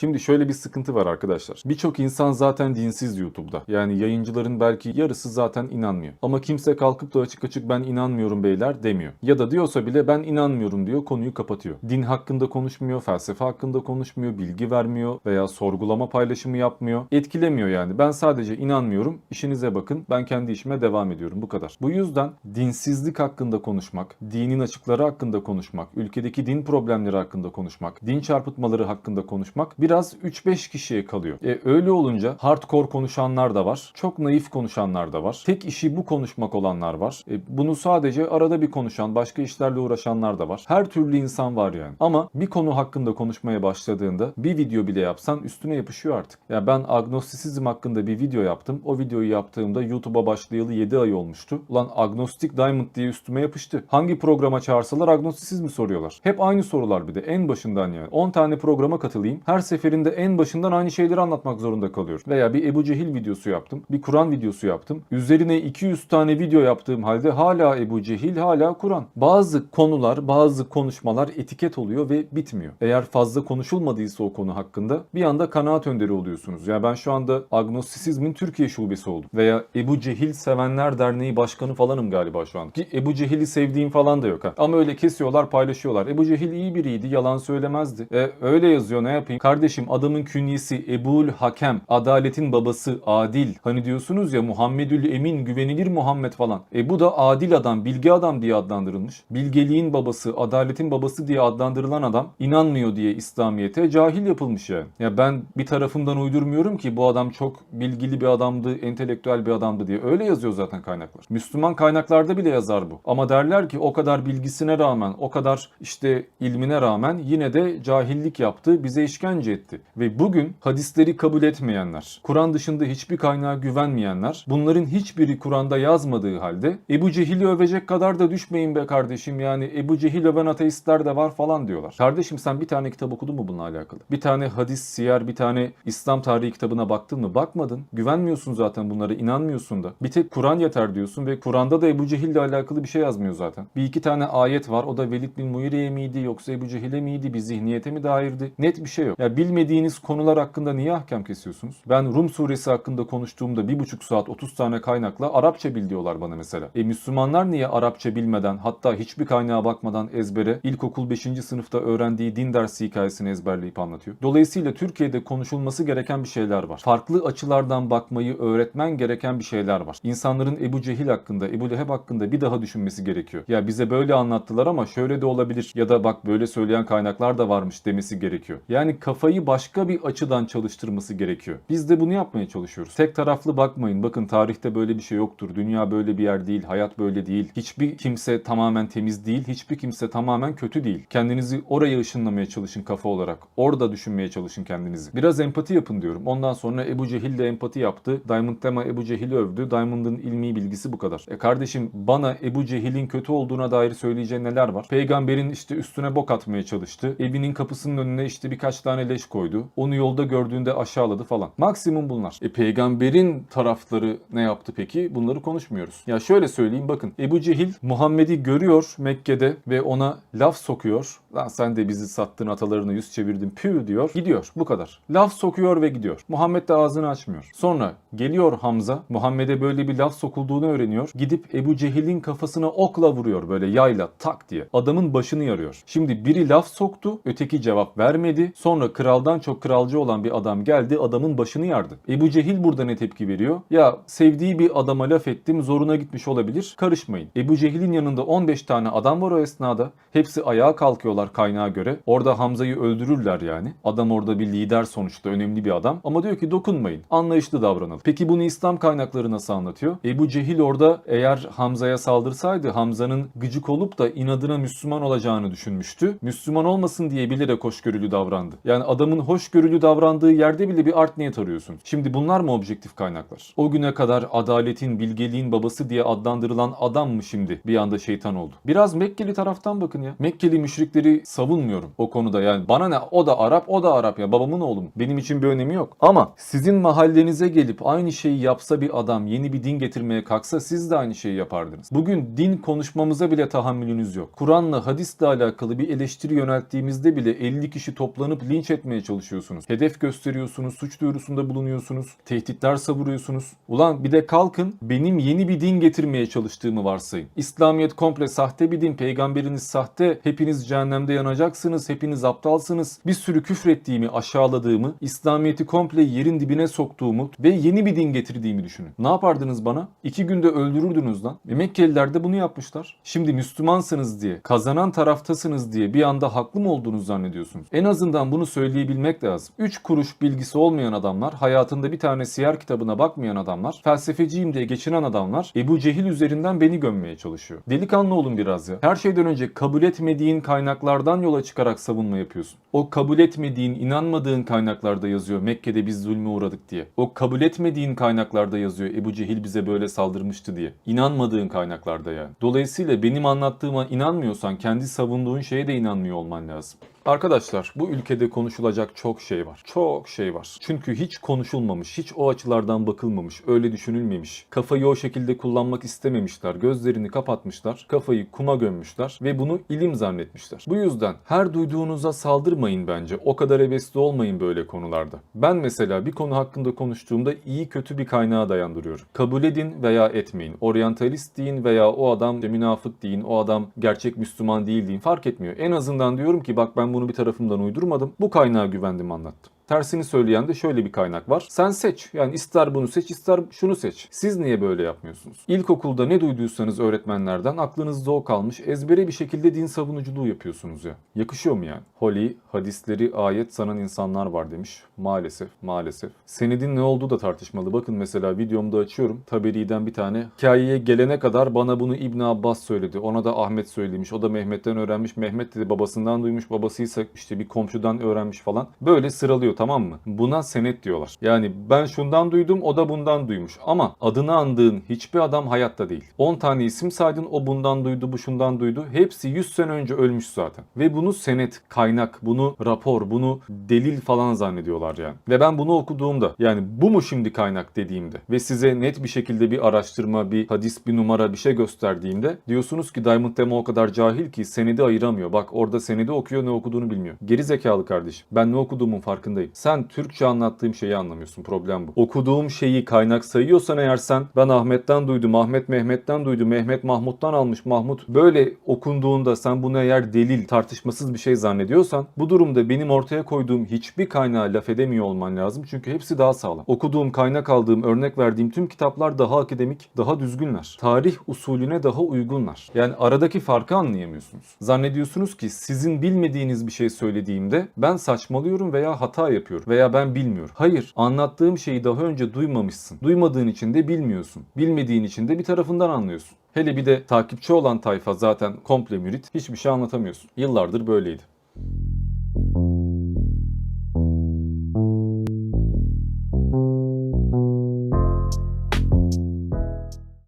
Şimdi şöyle bir sıkıntı var arkadaşlar. Birçok insan zaten dinsiz YouTube'da. Yani yayıncıların belki yarısı zaten inanmıyor. Ama kimse kalkıp da açık açık ben inanmıyorum beyler demiyor. Ya da diyorsa bile ben inanmıyorum diyor konuyu kapatıyor. Din hakkında konuşmuyor, felsefe hakkında konuşmuyor, bilgi vermiyor veya sorgulama paylaşımı yapmıyor. Etkilemiyor yani. Ben sadece inanmıyorum. İşinize bakın. Ben kendi işime devam ediyorum. Bu kadar. Bu yüzden dinsizlik hakkında konuşmak, dinin açıkları hakkında konuşmak, ülkedeki din problemleri hakkında konuşmak, din çarpıtmaları hakkında konuşmak biraz 3-5 kişiye kalıyor. E öyle olunca hardcore konuşanlar da var. Çok naif konuşanlar da var. Tek işi bu konuşmak olanlar var. E bunu sadece arada bir konuşan, başka işlerle uğraşanlar da var. Her türlü insan var yani. Ama bir konu hakkında konuşmaya başladığında bir video bile yapsan üstüne yapışıyor artık. Ya ben agnostisizm hakkında bir video yaptım. O videoyu yaptığımda YouTube'a başlayalı 7 ay olmuştu. Ulan Agnostic Diamond diye üstüme yapıştı. Hangi programa çağırsalar agnostisizmi soruyorlar. Hep aynı sorular bir de en başından yani. 10 tane programa katılayım. Her seferinde en başından aynı şeyleri anlatmak zorunda kalıyorum. Veya bir Ebu Cehil videosu yaptım. Bir Kur'an videosu yaptım. Üzerine 200 tane video yaptığım halde hala Ebu Cehil, hala Kur'an. Bazı konular, bazı konuşmalar etiket oluyor ve bitmiyor. Eğer fazla konuşulmadıysa o konu hakkında bir anda kanaat önderi oluyorsunuz. Yani ben şu anda agnostisizmin Türkiye şubesi oldum. Veya Ebu Cehil Sevenler Derneği Başkanı falanım galiba şu an. Ki Ebu Cehil'i sevdiğim falan da yok ha. Ama öyle kesiyorlar, paylaşıyorlar. Ebu Cehil iyi biriydi, yalan söylemezdi. E öyle yazıyor ne yapayım? Kardeşim adamın künyesi Ebul Hakem, adaletin babası, adil. Hani diyorsunuz ya Muhammedül Emin, güvenilir Muhammed falan. E bu da adil adam, bilge adam diye adlandırılmış. Bilgeliğin babası, adaletin babası diye adlandırılan adam inanmıyor diye İslamiyet'e cahil yapılmış yani. Ya ben bir tarafımdan uydurmuyorum ki bu adam çok bilgili bir adamdı, entelektüel bir adamdı diye. Öyle yazıyor zaten kaynaklar. Müslüman kaynaklarda bile yazar bu. Ama derler ki o kadar bilgisine rağmen, o kadar işte ilmine rağmen yine de cahillik yaptı, bize işkence etti. Ve bugün hadisleri kabul etmeyenler, Kur'an dışında hiçbir kaynağa güvenmeyenler, bunların hiçbiri Kur'an'da yazmadığı halde Ebu Cehil'i övecek kadar da düşmeyin be kardeşim yani Ebu Cehil öven ateistler de var falan diyorlar. Kardeşim sen bir tane kitap okudun mu bununla alakalı? Bir tane hadis, siyer, bir tane İslam tarihi kitabına baktın mı? Bakmadın. Güvenmiyorsun zaten bunlara, inanmıyorsun da. Bir tek Kur'an yeter diyorsun ve Kur'an'da da Ebu Cehil'le alakalı bir şey yazmıyor zaten. Bir iki tane ayet var. O da Velid bin Muire'ye miydi yoksa Ebu Cehil'e miydi? Bir zihniyete mi dairdi? Net bir şey yok. Ya bilmediğiniz konular hakkında niye ahkam kesiyorsunuz? Ben Rum suresi hakkında konuştuğumda bir buçuk saat 30 tane kaynakla Arapça bil diyorlar bana mesela. E Müslümanlar niye Arapça bilmeden hatta hiçbir kaynağa bakmadan ezbere ilkokul 5. sınıfta öğrendiği din dersi hikayesini ezberleyip anlatıyor. Dolayısıyla Türkiye'de konuşulması gereken bir şeyler var. Farklı açılardan bakmayı öğretmen gereken bir şeyler var. İnsanların Ebu Cehil hakkında, Ebu Leheb hakkında bir daha düşünmesi gerekiyor. Ya bize böyle anlattılar ama şöyle de olabilir ya da bak böyle söyleyen kaynaklar da varmış demesi gerekiyor. Yani kafayı başka bir açıdan çalıştırması gerekiyor. Biz de bunu yapmaya çalışıyoruz. Tek taraflı bakmayın. Bakın tarihte böyle bir şey yoktur. Dünya böyle bir yer değil. Hayat böyle değil. Hiçbir kimse tamamen temiz değil. Hiçbir kimse tamamen kötü değil. Kendinizi oraya ışınlamaya çalışın kafa olarak. Orada düşünmeye çalışın kendinizi. Biraz empati yapın diyorum. Ondan sonra Ebu Cehil de empati yaptı. Diamond Tema Ebu Cehil'i övdü. Diamond'ın ilmi bilgisi bu kadar. E kardeşim bana Ebu Cehil'in kötü olduğuna dair söyleyeceğin neler var? Peygamberin işte üstüne bok atmaya çalıştı. Evinin kapısının önüne işte birkaç tane leş koydu. Onu yolda gördüğünde aşağıladı falan. Maksimum bunlar. E peygamberin tarafları ne yaptı peki? Bunları konuşmuyoruz. Ya şöyle söyleyeyim bakın. Ebu Cehil Muhammed'i görüyor Mekke'de ve ona laf sokuyor. Lan sen de bizi sattın atalarını yüz çevirdin pü diyor. Gidiyor bu kadar. Laf sokuyor ve gidiyor. Muhammed de ağzını açmıyor. Sonra geliyor Hamza. Muhammed'e böyle bir laf sokulduğunu öğreniyor. Gidip Ebu Cehil'in kafasına okla vuruyor böyle yayla tak diye. Adamın başını yarıyor. Şimdi biri laf soktu, öteki cevap vermedi. Sonra kraldan çok kralcı olan bir adam geldi, adamın başını yardı. Ebu Cehil burada ne tepki veriyor? Ya sevdiği bir adama laf ettim, zoruna gitmiş olabilir. Karışmayın. Ebu Cehil'in yanında 15 tane adam var o esnada. Hepsi ayağa kalkıyorlar kaynağa göre. Orada Hamza'yı öldürürler yani. Adam orada bir lider sonuçta, önemli bir adam. Ama diyor ki dokunmayın. Anlayışlı davranalım. Peki bunu İslam kaynakları nasıl anlatıyor? Ebu Cehil orada eğer Hamza'ya saldırsaydı Hamza'nın gıcık olup da inadına Müslüman olacağını düşünmüştü. Müslüman olmasın diye bilerek hoşgörülü davrandı. Yani adamın hoşgörülü davrandığı yerde bile bir art niyet arıyorsun. Şimdi bunlar mı objektif kaynaklar? O güne kadar adaletin, bilgeliğin babası diye adlandırılan adam mı şimdi bir anda şeytan oldu? Biraz Mekkeli taraftan bakın ya. Mekkeli müşrikleri savunmuyorum o konuda yani bana ne o da Arap o da Arap ya babamın oğlu mu? Benim için bir önemi yok. Ama sizin mahallenize gelip aynı şeyi yapsa bir adam yeni bir din getirmeye kalksa siz de aynı şeyi yapardınız. Bugün din konuşmamıza bile tahammülünüz yok. Kur'an'la hadisle alakalı bir eleştiri yönelttiğimizde bile 50 kişi toplanıp linç etmeye çalışıyorsunuz. Hedef gösteriyorsunuz, suç duyurusunda bulunuyorsunuz, tehditler savuruyorsunuz. Ulan bir de kalkın benim yeni bir din getirmeye çalıştığımı varsayın. İslamiyet komple sahte bir din, peygamberiniz sahte, hepiniz cehennemde yanacaksınız, hepiniz aptalsınız. Bir sürü küfrettiğimi, aşağıladığımı, İslamiyet'i komple yerin dibine soktuğumu ve yeni bir din getirdiğimi düşünün. Ne yapardınız bana? İki günde öldürürdünüz lan. E Mekkeliler de bunu yapmışlar. Şimdi Müslümansınız diye, kazanan taraftasınız diye bir anda haklı mı olduğunuzu zannediyorsunuz? En azından bunu söyleyebilmek lazım. Üç kuruş bilgisi olmayan adamlar, hayatında bir tane siyer kitabına bakmayan adamlar, felsefeciyim diye geçinen adamlar Ebu Cehil üzerinden beni gömmeye çalışıyor. Delikanlı olun biraz ya. Her şeyden önce kabul etmediğin kaynaklardan yola çıkarak savunma yapıyorsun. O kabul etmediğin, inanmadığın kaynaklarda yazıyor Mekke'de biz zulme uğradık diye. O kabul etmediğin kaynaklarda yazıyor Ebu Cehil bize böyle saldırmıştı diye. İnanmadığın kaynaklarda yani. Dolayısıyla benim anlattığıma inanmıyorsan kendi savunduğun şeye de inanmıyor olman lazım. Arkadaşlar bu ülkede konuşulacak çok şey var. Çok şey var. Çünkü hiç konuşulmamış, hiç o açılardan bakılmamış, öyle düşünülmemiş. Kafayı o şekilde kullanmak istememişler. Gözlerini kapatmışlar, kafayı kuma gömmüşler ve bunu ilim zannetmişler. Bu yüzden her duyduğunuza saldırmayın bence. O kadar hevesli olmayın böyle konularda. Ben mesela bir konu hakkında konuştuğumda iyi kötü bir kaynağa dayandırıyorum. Kabul edin veya etmeyin. Oryantalist deyin veya o adam münafık deyin, o adam gerçek Müslüman değil deyin fark etmiyor. En azından diyorum ki bak ben bunu bir tarafımdan uydurmadım. Bu kaynağa güvendim anlattım. Tersini söyleyen de şöyle bir kaynak var. Sen seç. Yani ister bunu seç ister şunu seç. Siz niye böyle yapmıyorsunuz? İlkokulda ne duyduysanız öğretmenlerden aklınızda o kalmış. Ezbere bir şekilde din savunuculuğu yapıyorsunuz ya. Yakışıyor mu yani? Holly, hadisleri ayet sanan insanlar var demiş. Maalesef, maalesef. Senedin ne olduğu da tartışmalı. Bakın mesela videomda açıyorum. Taberi'den bir tane. Hikayeye gelene kadar bana bunu İbn Abbas söyledi. Ona da Ahmet söylemiş. O da Mehmet'ten öğrenmiş. Mehmet de babasından duymuş. Babasıysa işte bir komşudan öğrenmiş falan. Böyle sıralıyor tamam mı? Buna senet diyorlar. Yani ben şundan duydum o da bundan duymuş. Ama adını andığın hiçbir adam hayatta değil. 10 tane isim saydın o bundan duydu bu şundan duydu. Hepsi 100 sene önce ölmüş zaten. Ve bunu senet, kaynak, bunu rapor, bunu delil falan zannediyorlar yani. Ve ben bunu okuduğumda yani bu mu şimdi kaynak dediğimde ve size net bir şekilde bir araştırma, bir hadis, bir numara bir şey gösterdiğimde diyorsunuz ki Diamond Demo o kadar cahil ki senedi ayıramıyor. Bak orada senedi okuyor ne okuduğunu bilmiyor. Geri zekalı kardeşim. Ben ne okuduğumun farkındayım. Sen Türkçe anlattığım şeyi anlamıyorsun. Problem bu. Okuduğum şeyi kaynak sayıyorsan eğer sen ben Ahmet'ten duydum, Ahmet Mehmet'ten duydu, Mehmet Mahmut'tan almış, Mahmut böyle okunduğunda sen bunu eğer delil, tartışmasız bir şey zannediyorsan bu durumda benim ortaya koyduğum hiçbir kaynağa laf edemiyor olman lazım. Çünkü hepsi daha sağlam. Okuduğum, kaynak aldığım, örnek verdiğim tüm kitaplar daha akademik, daha düzgünler. Tarih usulüne daha uygunlar. Yani aradaki farkı anlayamıyorsunuz. Zannediyorsunuz ki sizin bilmediğiniz bir şey söylediğimde ben saçmalıyorum veya hata yapıyorum veya ben bilmiyorum. Hayır, anlattığım şeyi daha önce duymamışsın. Duymadığın için de bilmiyorsun. Bilmediğin için de bir tarafından anlıyorsun. Hele bir de takipçi olan tayfa zaten komple mürit. Hiçbir şey anlatamıyorsun. Yıllardır böyleydi.